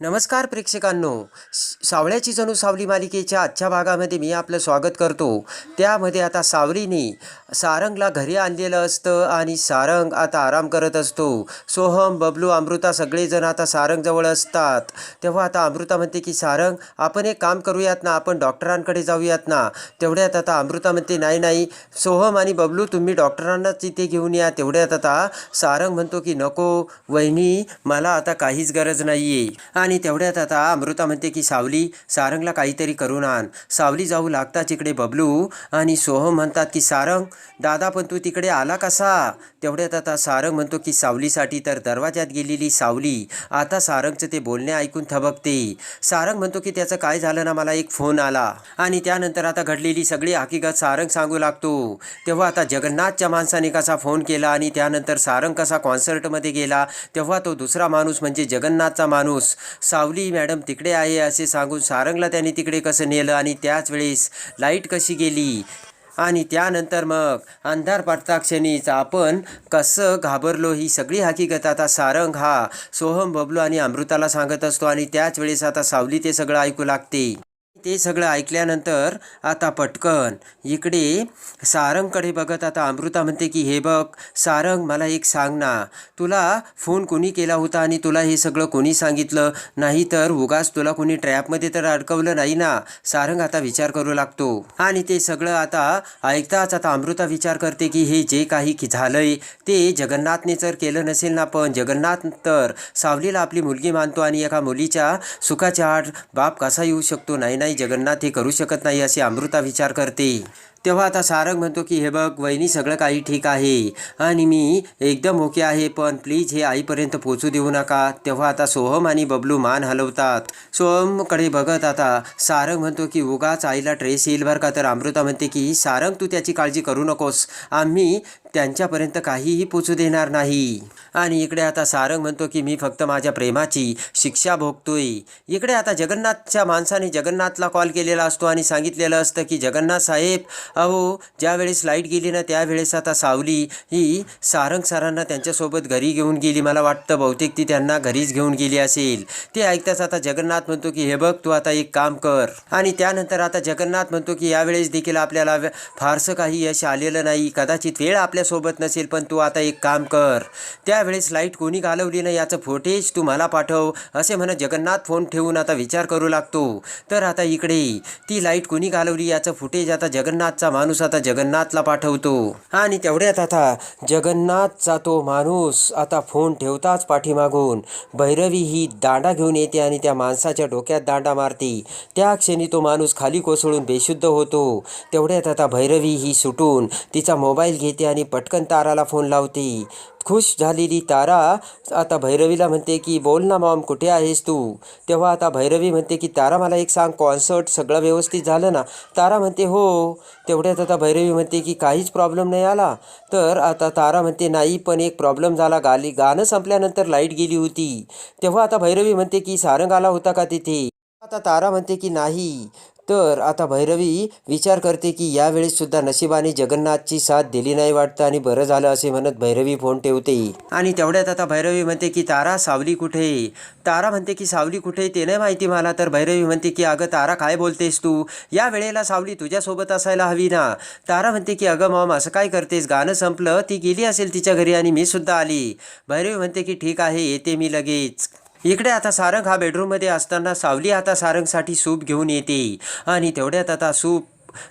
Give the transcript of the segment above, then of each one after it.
नमस्कार प्रेक्षकांनो. स- सावळ्याची जणू सावली मालिकेच्या आजच्या भागामध्ये मी आपलं स्वागत करतो. त्यामध्ये आता सावलीने सारंगला घरी आणलेलं असतं आणि सारंग आता आराम करत असतो. सोहम बबलू अमृता सगळेजण आता सारंगजवळ असतात. तेव्हा आता अमृता म्हणते की सारंग आपण एक काम करूयात ना आपण डॉक्टरांकडे जाऊयात ना. तेवढ्यात आता अमृता म्हणते नाही नाही सोहम आणि बबलू तुम्ही डॉक्टरांनाच तिथे घेऊन या. तेवढ्यात आता सारंग म्हणतो की नको वहिनी मला आता काहीच गरज नाही आहे आणि तेवढ्यात आता अमृता म्हणते की सावली सारंगला काहीतरी करून आण. सावली जाऊ लागताच इकडे बबलू आणि सोहम म्हणतात की सारंग दादा पण तू तिकडे आला कसा? तेवढ्यात आता सारंग म्हणतो की सावलीसाठी तर दरवाज्यात गेलेली सावली. आता सारंगचं ते बोलणे ऐकून थबकते. सारंग म्हणतो की त्याचं काय झालं ना मला एक फोन आला. आणि त्यानंतर आता घडलेली सगळी हकीकत सारंग सांगू लागतो. तेव्हा आता जगन्नाथच्या माणसाने कसा फोन केला आणि त्यानंतर सारंग कसा कॉन्सर्टमध्ये गेला तेव्हा तो दुसरा माणूस म्हणजे जगन्नाथचा माणूस. सावली मॅडम तिकडे आहे असे सांगून सारंगला त्याने तिकडे कसं नेलं आणि त्याच वेळेस लाइट कशी गेली? आणि त्यानंतर मग अंधार पडता क्षणीच आपण कसं घाबरलो ही सगळी हकीकत आता सारंग हा सोहम बबलू आणि अमृताला सांगत असतो आणि त्याच वेळेस आता सावली ते सगळं ऐकू लागते. ते सगळं ऐकल्यानंतर आता पटकन इकडे सारंगकडे बघत आता अमृता म्हणते की हे बघ सारंग मला एक सांग ना. तुला फोन कोणी केला होता आणि तुला हे सगळं कोणी सांगितलं? नाही तर उगाच तुला कोणी ट्रॅपमध्ये तर अडकवलं नाही ना. सारंग आता विचार करू लागतो. आणि ते सगळं आता ऐकताच आता अमृता विचार करते की हे जे काही की झालंय ते जगन्नाथने जर केलं नसेल ना पण जगन्नाथ तर सावलीला आपली मुलगी मानतो आणि एका मुलीच्या सुखाच्या आड बाप कसा येऊ शकतो? नाही नाही जगन्नाथ हे करू शकत नाही असे अमृता विचार करते. तेव्हा आता सारंग म्हणतो की हे बघ वहिनी सगळं काही ठीक आहे. आणि मी एकदम ओके आहे पण प्लीज हे आईपर्यंत पोचू देऊ नका. तेव्हा आता सोहम आणि बबलू मान हलवतात. सोहमकडे बघत आता सारंग म्हणतो की उगाच आईला ट्रेस येईल बरं का? तर अमृता म्हणते की सारंग तू त्याची काळजी करू नकोस. आम्ही त्यांच्यापर्यंत काहीही पोचू देणार नाही. आणि इकडे आता सारंग म्हणतो की मी फक्त माझ्या प्रेमाची शिक्षा भोगतोय. इकडे आता जगन्नाथच्या माणसाने जगन्नाथला कॉल केलेला असतो आणि सांगितलेलं असतं की जगन्नाथ साहेब अहो ज्यावेळेस लाइट गेली ना त्यावेळेस आता सावली ही सारंग सरांना त्यांच्यासोबत घरी घेऊन गेली. मला वाटतं बहुतेक ती त्यांना घरीच घेऊन गेली असेल. ते ऐकताच आता जगन्नाथ म्हणतो की हे बघ तू आता एक काम कर. आणि त्यानंतर आता जगन्नाथ म्हणतो की यावेळेस देखील आपल्याला फारसं काही यश आलेलं नाही. कदाचित वेळ आपल्या सोबत नसेल पण तू आता एक काम कर. त्यावेळेस लाइट कोणी घालवली ना याचं फुटेज तू मला पाठव असे म्हणत जगन्नाथ फोन ठेवून आता विचार करू लागतो. तर आता इकडे ती लाइट कोणी घालवली याचं फुटेज आता जगन्नाथचा माणूस आता जगन्नाथला पाठवतो. आणि तेवढ्यात आता जगन्नाथचा तो माणूस आता फोन ठेवताच पाठीमागून. भैरवी ही दांडा घेऊन येते आणि त्या माणसाच्या डोक्यात दांडा मारते. त्या क्षणी तो माणूस खाली कोसळून बेशुद्ध होतो. तेवढ्यात आता भैरवी ही सुटून तिचा मोबाईल घेते आणि पटकन ताराला फोन लावते. खुश झालेली तारा आता भैरवीला म्हणते की बोल ना मॉम कुठे आहेस तू? तेव्हा आता भैरवी म्हणते की तारा मला एक सांग कॉन्सर्ट सगळं व्यवस्थित झालं ना? तारा म्हणते हो. तेवढ्यात आता भैरवी म्हणते की काहीच प्रॉब्लेम नाही आला. तर आता तारा म्हणते नाही पण एक प्रॉब्लेम झाला गाली गाणं संपल्यानंतर लाइट गेली होती. तेव्हा आता भैरवी म्हणते की सारंग आला होता का तिथे? आता तारा म्हणते की नाही. तर आता भैरवी विचार करते की यावेळेस सुद्धा नशिबाने जगन्नाथची साथ दिली नाही वाटतं आणि बरं झालं असे म्हणत भैरवी फोन ठेवते. आणि तेवढ्यात आता भैरवी म्हणते की तारा सावली कुठे तारा म्हणते की सावली कुठे ते नाही माहिती मला. तर भैरवी म्हणते की अगं तारा काय बोलतेस तू? या वेळेला सावली तुझ्यासोबत असायला हवी ना. तारा म्हणते की अगं मॉम असं काय करतेस? गाणं संपलं ती गेली असेल तिच्या घरी आणि मी सुद्धा आली. भैरवी म्हणते की ठीक आहे येते मी लगेच. इकडे आता सारंग हा बेडरूममध्ये असताना सावली आता सारंगसाठी सूप घेऊन येते. आणि तेवढ्यात आता सूप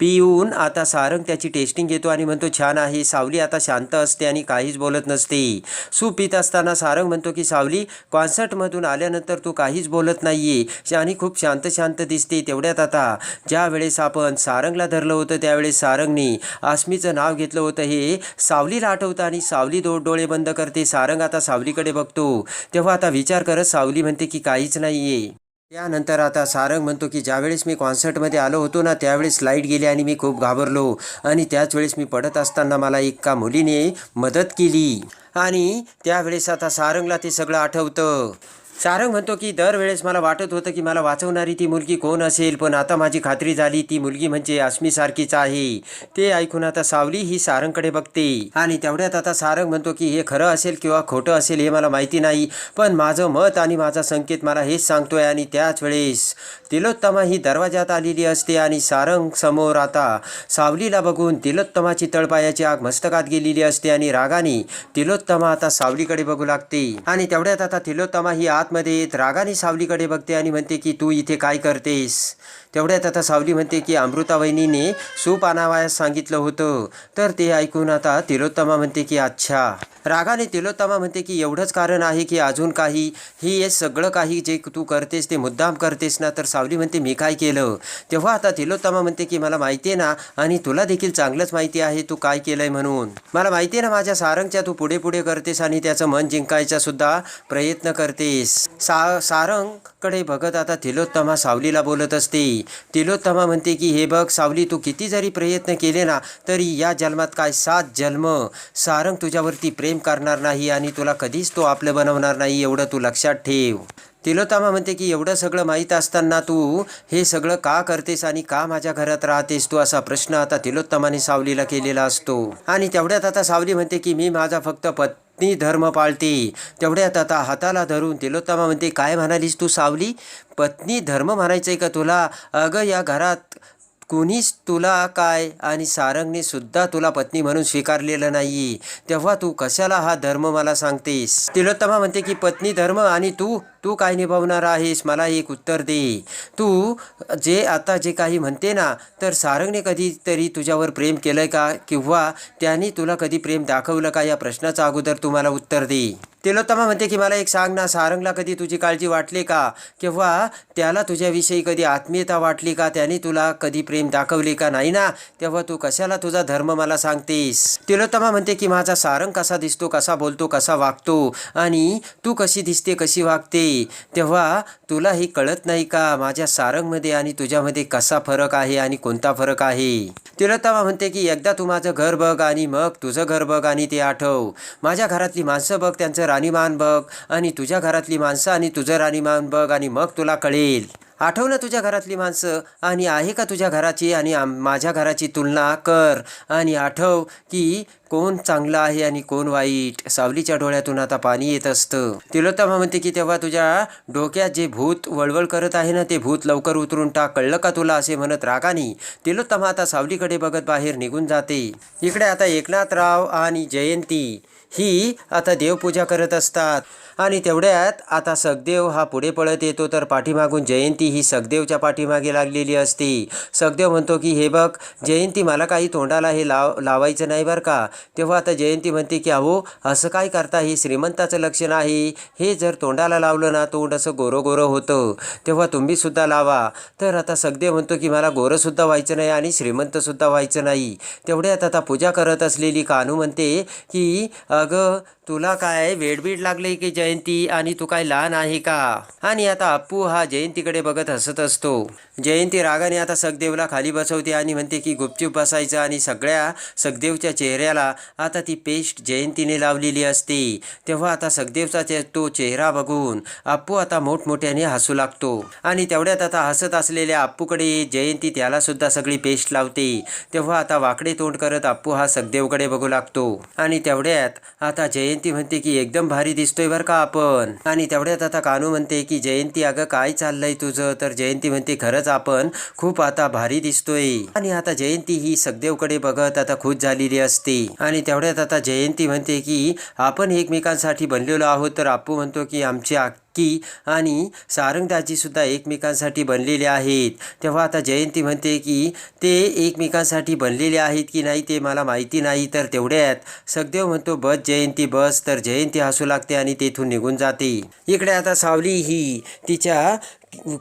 पिऊन आता सारंग त्याची टेस्टिंग घेतो आणि म्हणतो छान आहे सावली आता शांत असते आणि काहीच बोलत नसते. सूप पित असताना सारंग म्हणतो की सावली कॉन्सर्टमधून आल्यानंतर तू काहीच बोलत नाही आणि खूप शांत शांत दिसते तेवढ्यात आता. ज्या वेळेस आपण सारंगला धरलं होतं त्यावेळेस सारंगने आसमीचं नाव घेतलं होतं हे सावलीला आठवतं आणि सावली दो डोळे बंद करते. सारंग आता सावलीकडे बघतो. तेव्हा आता विचार करत सावली म्हणते की काहीच नाहीये. त्यानंतर आता सारंग म्हणतो की ज्यावेळेस मी कॉन्सर्टमध्ये आलो होतो ना त्यावेळेस लाइट गेली आणि मी खूप घाबरलो. आणि त्याच वेळेस मी पडत असताना मला एका मुलीने मदत केली. आणि त्यावेळेस आता सारंगला ते सगळं आठवतं. सारंग म्हणतो की दरवेळेस मला वाटत होतं की मला वाचवणारी ती मुलगी कोण असेल पण आता माझी खात्री झाली ती मुलगी म्हणजे अस्मीसारखीच आहे. ते ऐकून आता सावली ही सारंगकडे बघते. आणि तेवढ्यात आता सारंग म्हणतो की हे खरं असेल किंवा खोटं असेल हे मला माहिती नाही पण माझं मत आणि माझा संकेत मला हेच सांगतोय आणि त्याच वेळेस तिलोत्तमा ही दरवाजात आलेली असते आणि सारंग समोर आता सावलीला बघून तिलोत्तमाची तळपायाची आग मस्तकात गेलेली असते आणि रागाने तिलोत्तमा आता सावलीकडे बघू लागते. आणि तेवढ्यात आता तिलोत्तमा ही आत आतमध्ये येत रागाने सावलीकडे बघते आणि म्हणते की तू इथे काय करतेस? तेवढ्यात आता सावली म्हणते की अमृता सूप आणावयास सांगितलं होतं. तर ते ऐकून आता तिलोत्तमा म्हणते की अच्छा. रागाने तिलोत्तमा म्हणते की एवढंच कारण आहे की अजून काही ही हे सगळं काही जे तू करतेस ते मुद्दाम करतेस ना. तर सावली म्हणते मी काय केलं? तेव्हा आता तिलोत्तमा म्हणते की मला माहिती आहे ना आणि तुला देखील चांगलंच माहिती आहे तू काय केलंय म्हणून. मला माहिती आहे ना माझ्या सारंगच्या तू पुढे पुढे करतेस आणि त्याचं मन जिंकायचा सुद्धा प्रयत्न करतेस. सा सारंगकडे बघत आता तिलोत्तमा सावलीला बोलत असते. तिलोत्तमा म्हणते की हे बघ सावली तू किती जरी प्रयत्न केले ना तरी या जन्मात काय सात जन्म. सारंग तुझ्यावरती प्रेम करणार नाही आणि तुला कधीच तो आपलं बनवणार नाही एवढं तू लक्षात ठेव. तिलोत्तमा म्हणते की एवढं सगळं माहीत असताना तू हे सगळं का करतेस आणि का माझ्या घरात राहतेस? तू असा प्रश्न आता तिलोत्तमाने सावलीला केलेला असतो. आणि तेवढ्यात आता सावली म्हणते की मी माझा फक्त पत्नी धर्म पाळते. तेवढ्यात आता हाताला धरून तिलोत्तमा म्हणते काय म्हणालीस तू सावली? पत्नी धर्म म्हणायचंय का तुला? अगं या घरात कुणीच तुला काय आणि सारंगने सुद्धा तुला पत्नी म्हणून स्वीकारलेलं नाही तेव्हा तू कशाला हा धर्म मला सांगतेस? तिलोत्तमा म्हणते की पत्नी धर्म आणि तू तू काय निभावणार आहेस? मला एक उत्तर दे. तू जे आता जे काही म्हणते ना तर सारंगने कधीतरी तुझ्यावर प्रेम केलं का? किंवा त्याने तुला कधी प्रेम दाखवलं का? या प्रश्नाचं अगोदर तू मला उत्तर दे. तिलोत्तमा म्हणते की मला एक सांग ना सारंगला कधी तुझी काळजी वाटली का? किंवा त्याला तुझ्याविषयी कधी आत्मीयता वाटली का? त्याने तुला कधी प्रेम दाखवले का? नाही ना? तेव्हा तू कशाला तुझा धर्म मला सांगतेस? तिलोत्तमा म्हणते की माझा सारंग कसा दिसतो कसा बोलतो कसा वागतो? आणि तू कशी दिसते कशी वागते? तेव्हा तुला हे कळत नाही का माझ्या सारंगमध्ये आणि तुझ्यामध्ये कसा फरक आहे आणि कोणता फरक आहे? तिलोत्तमा म्हणते की एकदा तू माझं घर बघ आणि मग तुझं घर बघ आणि ते आठव. माझ्या घरातली माणसं बघ त्यांचं राणीमान बघ. आणि तुझ्या घरातली माणसं आणि तुझं राणीमान बघ आणि मग तुला कळेल. आठव ना तुझ्या घरातली माणसं? आणि आहे का तुझ्या घराची आणि माझ्या घराची तुलना? कर. आणि आठव की कोण चांगलं आहे आणि कोण वाईट? सावलीच्या डोळ्यातून आता पाणी येत असतं. तिलोत्तमा म्हणते की तेव्हा तुझ्या डोक्यात जे भूत वळवळ करत आहे ना ते भूत लवकर उतरून टाक. कळलं का तुला? असे म्हणत रागानी तिलोत्तमा आता सावलीकडे बघत बाहेर निघून जाते. इकडे आता एकनाथराव आणि जयंती. ही आता देवपूजा करत असतात. आणि तेवढ्यात आता सखदेव हा पुढे पळत येतो तर पाठीमागून जयंती ही सखदेवच्या पाठीमागे लागलेली असते. सखदेव म्हणतो की हे बघ जयंती मला काही तोंडाला हे लाव लावायचं नाही बरं का? तेव्हा आता जयंती म्हणते की अहो असं काय करता? हे श्रीमंताचं लक्षण आहे हे जर तोंडाला लावलं ना तोंड असं गोरं गोरं होतं. तेव्हा तुम्हीसुद्धा लावा. तर आता सखदेव म्हणतो की मला गोरंसुद्धा व्हायचं नाही आणि श्रीमंतसुद्धा व्हायचं नाही. तेवढ्यात आता पूजा करत असलेली कानू म्हणते की अगं तुला काय वेडबीड लागले की जयंती? आणि तू काय लहान आहे का? आणि आता अप्पू हा जयंतीकडे बघत हसत असतो. जयंती रागाने आता सखदेवला खाली बसवते आणि म्हणते की गुपचूप बसायचं आणि सगळ्या सखदेवच्या चेहऱ्याला आता ती पेस्ट जयंतीने लावलेली असते. तेव्हा आता सखदेवचा चे तो चेहरा बघून अप्पू आता मोठमोठ्याने हसू लागतो. आणि तेवढ्यात आता हसत असलेल्या अप्पूकडे जयंती त्याला सुद्धा सगळी पेस्ट लावते. तेव्हा आता वाकडे तोंड करत अप्पू हा सखदेवकडे बघू लागतो. आणि तेवढ्यात आता जयंती जयंती म्हणते की एकदम भारी दिसतोय बरं का आपण. आणि तेवढ्यात आता कानू म्हणते की जयंती अगं काय चाललंय तुझं? तर जयंती म्हणते खरंच आपण खूप आता भारी दिसतोय. आणि आता जयंती ही सखदेवकडे बघत आता खुश झालेली असते. आणि तेवढ्यात आता जयंती म्हणते की आपण एकमेकांसाठी बनलेलो आहोत. तर आपू म्हणतो की आमची की आणि सारंगदाजी सुद्धा एकमेकांसाठी बनलेले आहेत. तेव्हा आता जयंती म्हणते की ते एकमेकांसाठी बनलेले आहेत की नाही ते मला माहिती नाही तर तेवढ्यात. सखदेव म्हणतो बस जयंती बस. तर जयंती हसू लागते आणि तेथून निघून जाते. इकडे आता सावली ही तिच्या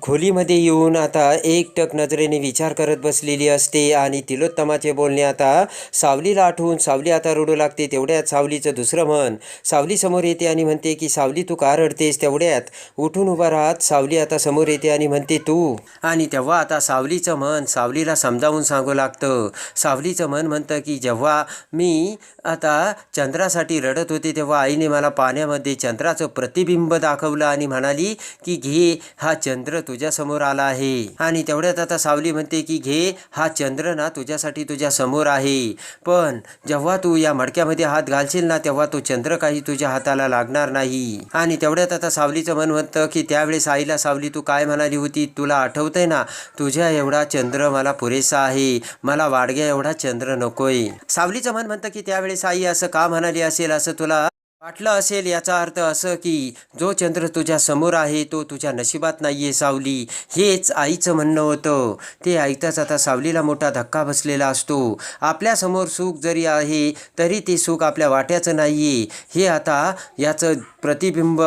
खोलीमध्ये येऊन आता एकटक नजरेने विचार करत बसलेली असते आणि तिलोत्तमाचे बोलणे आता सावलीला आठवून सावली आता रडू लागते तेवढ्यात सावलीचं दुसरं म्हण. सावली समोर येते आणि म्हणते की सावली तू का रडतेस? तेवढ्यात उठून उभा राहत सावली आता समोर येते आणि म्हणते तू. आणि तेव्हा आता सावलीचं मन सावलीला समजावून सांगू लागतं. सावलीचं मन म्हणतं की जेव्हा मी आता चंद्रासाठी रडत होते तेव्हा आईने मला पाण्यामध्ये चंद्राचं प्रतिबिंब दाखवलं आणि म्हणाली की घे हा चंद्र चंद्र तुझ्यासमोर आला आहे. आणि तेवढ्यात आता सावली म्हणते की घे हा चंद्र ना तुझ्यासाठी तुझ्या समोर आहे. पण जेव्हा तू या मडक्यामध्ये हात घालशील ना तेव्हा तो चंद्र काही तुझ्या हाताला लागणार नाही. आणि तेवढ्यात आता सावलीचं मन म्हणतं की त्यावेळेस आईला सावली तू काय म्हणाली होती? तुला आठवतंय ना तुझ्या एवढा चंद्र मला पुरेसा आहे. मला वाडग्या एवढा चंद्र नकोय. सावलीचं मन म्हणतं की त्यावेळेस आई असं का म्हणाली असेल? असं तुला वाटलं असेल याचा अर्थ असं की जो चंद्र तुझ्या समोर आहे तो तुझ्या नशिबात नाहीये सावली. हेच आईचं म्हणणं होतं. ते ऐकताच आता सावलीला मोठा धक्का बसलेला असतो. आपल्यासमोर सुख जरी आहे तरी ते सुख आपल्या वाट्याचं नाहीये. हे आता याचं प्रतिबिंब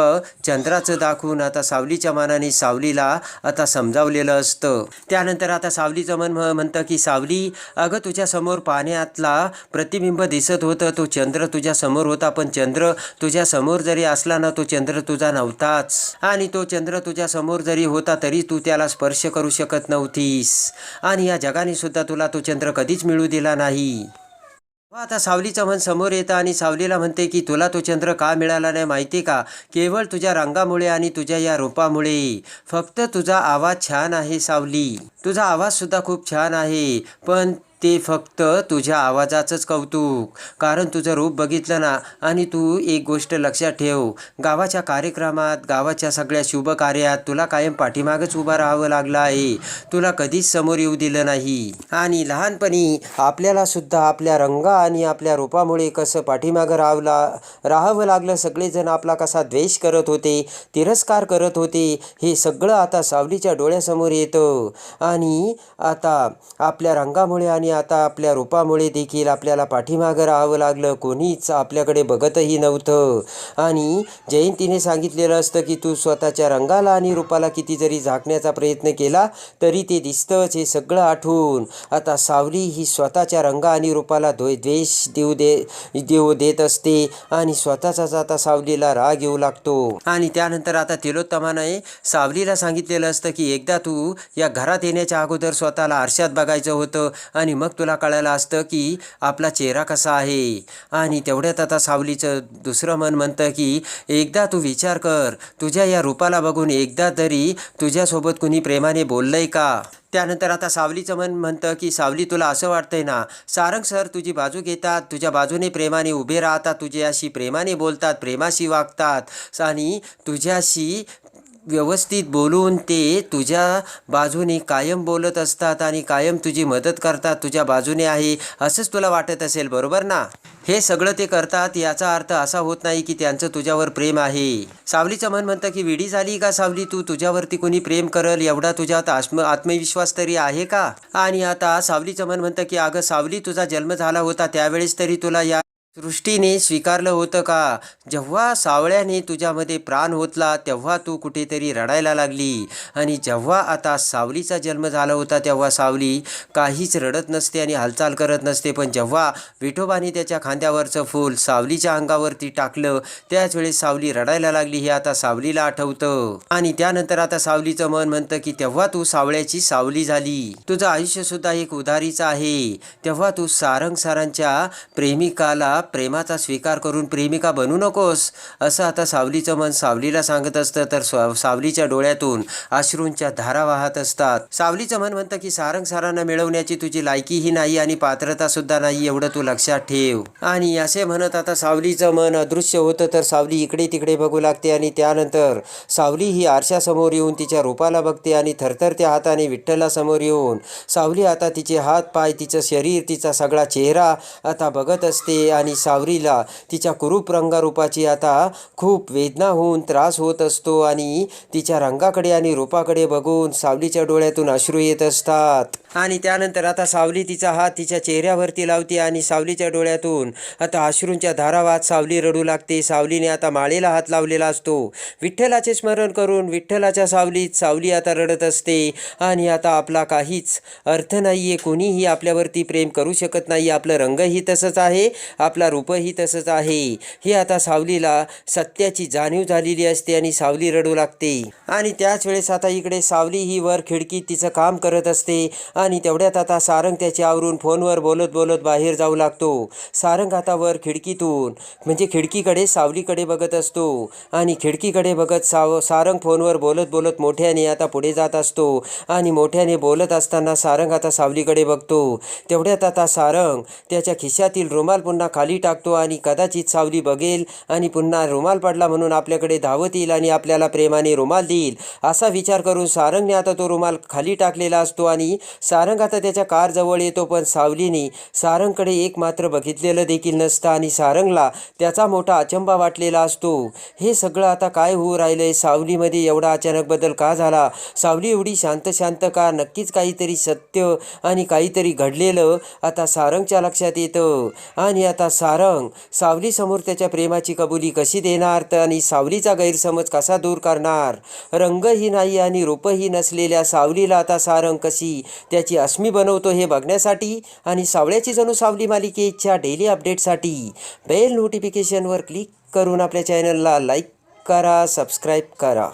चंद्राचं दाखवून आता सावलीच्या मनाने सावलीला आता समजावलेलं असतं. त्यानंतर आता सावलीचं मन म्हणतं की सावली अगं तुझ्यासमोर पाण्यातला प्रतिबिंब दिसत होतं. तो चंद्र तुझ्यासमोर होता पण चंद्र तुझ्या समोर जरी असला ना तो चंद्र तुझा नव्हताच. आणि तो चंद्र तुझ्या समोर जरी होता तरी तू त्याला स्पर्श करू शकत नव्हतीस. आणि या जगाने सुद्धा तुला तो चंद्र कधीच मिळू दिला नाही. आता सावलीचं मन समोर येतं आणि सावलीला म्हणते की तुला तो चंद्र का मिळाला नाही माहिती का? केवळ तुझ्या रंगामुळे आणि तुझ्या या रूपामुळे. फक्त तुझा आवाज छान आहे सावली. तुझा आवाज सुद्धा खूप छान आहे. पण ते फक्त तुझ्या आवाजाचंच कौतुक. कारण तुझं रूप बघितलं ना आणि तू एक गोष्ट लक्षात ठेव. गावाच्या कार्यक्रमात गावाच्या सगळ्या शुभ कार्यात तुला कायम पाठीमागच उभा राहावं लागलं आहे. तुला कधीच समोर येऊ दिलं नाही. आणि लहानपणी आपल्याला सुद्धा आपल्या रंग आणि आपल्या रूपामुळे कसं पाठीमागं राहावला राहावं लागलं सगळेजण आपला कसा द्वेष करत होते तिरस्कार करत होते हे सगळं आता सावलीच्या डोळ्यासमोर येतं. आणि आता आपल्या रंगामुळे आणि आता आपल्या रूपामुळे देखील आपल्याला पाठीमागं राहावं लागलं. कोणीच आपल्याकडे बघतही नव्हतं. आणि जयंतीने सांगितलेलं असतं की तू स्वतःच्या रंगाला आणि रूपाला किती जरी झाकण्याचा प्रयत्न केला तरी ते दिसतंच हे सगळं आठवून. आता सावली ही स्वतःच्या रंग आणि रूपाला द्वे द्वेष देऊ दे देऊ देत असते आणि स्वतःचाच आता सावलीला राग येऊ लागतो. आणि त्यानंतर आता तिलोत्तमाने सावलीला सांगितलेलं असतं की एकदा तू या घरात येण्याच्या अगोदर स्वतःला आरशात बघायचं होतं आणि मग तुला कळायला असतं की आपला चेहरा कसा आहे. आणि तेवढ्यात आता सावलीचं दुसरं मन म्हणतं की एकदा तू विचार कर तुझ्या या रूपाला बघून एकदा तरी तुझ्यासोबत कुणी प्रेमाने बोललंय का? त्यानंतर आता सावलीचं मन म्हणतं की सावली तुला असं वाटतंय ना सारंग सर तुझी बाजू घेतात तुझ्या बाजूने प्रेमाने उभे राहतात तुझ्याशी प्रेमाने बोलतात प्रेमाशी वागतात आणि तुझ्याशी व्यवस्थित बोलून ते तुझ्या बाजूने कायम बोलत असतात आणि कायम तुझी मदत करतात तुझ्या बाजूने आहे असंच तुला वाटत असेल बरोबर ना? हे सगळं ते करतात याचा अर्थ असा होत नाही की त्यांचं तुझ्यावर प्रेम आहे. सावलीचं मन म्हणतं की विडी झाली का सावली तू? तुझ्यावरती कोणी प्रेम करल? एवढा तुझ्यात आत्म आत्मविश्वास तरी आहे का? आणि आता सावलीचं मन म्हणतं की अगं सावली तुझा जन्म झाला होता त्यावेळेस तरी तुला या सृष्टीने स्वीकारलं होतं का? जेव्हा सावळ्याने तुझ्यामध्ये प्राण होतला तेव्हा तू कुठेतरी रडायला लागली. आणि जेव्हा आता सावलीचा जन्म झाला होता तेव्हा सावली काहीच रडत नसते आणि हालचाल करत नसते. पण जेव्हा विठोबाने त्याच्या खांद्यावरचं फूल सावलीच्या अंगावरती टाकलं त्याच वेळेस सावली रडायला लागली हे आता सावलीला आठवतं. आणि त्यानंतर आता सावलीचं मन म्हणतं की तेव्हा तू सावळ्याची सावली झाली. तुझं आयुष्यसुद्धा एक उधारीचं आहे. तेव्हा तू सारंग सारांच्या प्रेमिकाला प्रेमाचा स्वीकार करून प्रेमिका बनू नकोस असं आता सावलीचं मन सावलीला सांगत असतं तर सावलीच्या डोळ्यातून अश्रूंच्या धारा वाहत असतात. सावलीचं मन म्हणतं की सारंग सारांना मिळवण्याची तुझी लायकीही नाही आणि पात्रता सुद्धा नाही एवढं तू लक्षात ठेव. आणि असे म्हणत आता सावलीचं मन अदृश्य होतं तर सावली इकडे तिकडे बघू लागते आणि त्यानंतर सावली ही आरशासमोर येऊन तिच्या रूपाला बघते आणि थरथरत्या हाताने विठ्ठलासमोर येऊन सावली आता तिचे हात पाय तिचं शरीर तिचा सगळा चेहरा आता बघत असते आणि आणि सावरीला तिच्या कुरूप रंगारूपाची आता खूप वेदना होऊन त्रास होत असतो आणि तिच्या रंगाकडे आणि रूपाकडे बघून सावलीच्या डोळ्यातून अश्रू येत असतात. आणि त्यानंतर आता सावली तिचा हात तिच्या चेहऱ्यावरती लावते आणि सावलीच्या डोळ्यातून आता अश्रूंच्या धारावात सावली रडू लागते. सावलीने आता माळेला हात लावलेला असतो. विठ्ठलाचे स्मरण करून विठ्ठलाच्या सावलीत सावली आता रडत असते. आणि आता आपला काहीच अर्थ नाही आहे कोणीही आपल्यावरती प्रेम करू शकत नाही. आपलं रंगही तसंच आहे. आपला रूपही तसंच आहे. हे आता सावलीला सत्याची जाणीव झालेली असते आणि सावली रडू लागते. आणि त्याच वेळेस आता इकडे सावली ही वर खिडकीत तिचं काम करत असते. आणि तेवढ्यात आता सारंग त्याचे आवरून फोनवर बोलत बोलत बाहेर जाऊ लागतो. सारंग आता वर खिडकीतून म्हणजे खिडकीकडे सावलीकडे बघत असतो. आणि खिडकीकडे बघत साव सारंग फोनवर बोलत बोलत मोठ्याने आता पुढे जात असतो. आणि मोठ्याने बोलत असताना सारंग आता सावलीकडे बघतो. तेवढ्यात आता सारंग त्याच्या खिशातील रुमाल पुन्हा खाली टाकतो आणि कदाचित सावली बघेल आणि पुन्हा रुमाल पडला म्हणून आपल्याकडे धावत येईल आणि आपल्याला प्रेमाने रुमाल देईल. असा विचार करून सारंगने आता तो रुमाल खाली टाकलेला असतो आणि सारंग आता त्याच्या कारजवळ येतो पण सावलीने सारंगकडे एक मात्र बघितलेलं देखील नसतं आणि सारंगला त्याचा मोठा अचंबा वाटलेला असतो. हे सगळं आता काय होऊ राहिलंय? सावलीमध्ये एवढा अचानक बदल का झाला? सावली एवढी शांत शांत का? नक्कीच काहीतरी सत्य आणि काहीतरी घडलेलं आता सारंगच्या लक्षात येतं. आणि आता सारंग सावलीसमोर त्याच्या प्रेमाची कबुली कशी देणार तर आणि सावलीचा गैरसमज कसा दूर करणार? रंगही नाही आणि रूपही नसलेल्या सावलीला आता सारंग कशी त्याची अस्मी बनवतो हे बघण्यासाठी आणि सावळ्याची जणू सावली मालिकेच्या डेली अपडेटसाठी बेल नोटिफिकेशनवर क्लिक करून आपल्या चॅनलला लाईक करा सबस्क्राईब करा.